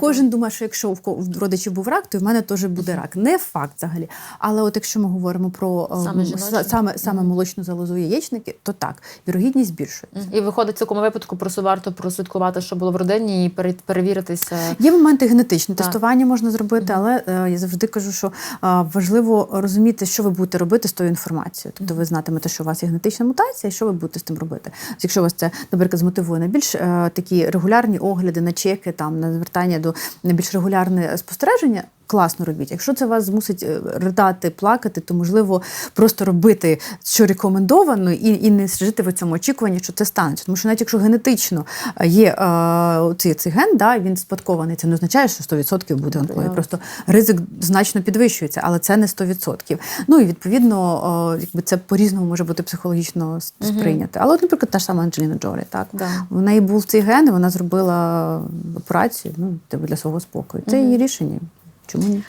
Кожен думає, що якщо в родичів був рак, то в мене теж буде рак. Не факт взагалі. Але от якщо ми говоримо про е, Саме жіночі? саме, саме молочну залозу яєчники, то так, вірогідність збільшується. І виходить, в такому випадку просто варто прослідкувати, що було в родині, і пере- перевіритися. Є моменти генетичні, Так. тестування можна зробити, але е, я завжди кажу, що е, важливо розуміти, що ви будете робити з тою інформацією. Тобто ви знатимете, що у вас є генетична мутація, і що ви будете з тим робити. Якщо вас це, наприклад, змотивує на більш такі регулярні огляди, на чеки, там на звертання до на більш регулярне спостереження. Класно робіть. Якщо це вас змусить е, ридати, плакати, то можливо просто робити що рекомендовано, і, і не жити в цьому очікуванні, що це станеться. Тому що навіть якщо генетично е, є е, цей, цей ген, да, він спадкований, це не означає, що 100% буде онкологія. Просто ризик значно підвищується, але це не 100%. Ну і відповідно, е, якби це по-різному може бути психологічно с- сприйнято. Але, от, наприклад, та ж сама Анджеліна Джолі, так Да. в неї був цей ген, і вона зробила операцію ну, типу, для свого спокою. Це її рішення. Чому ні?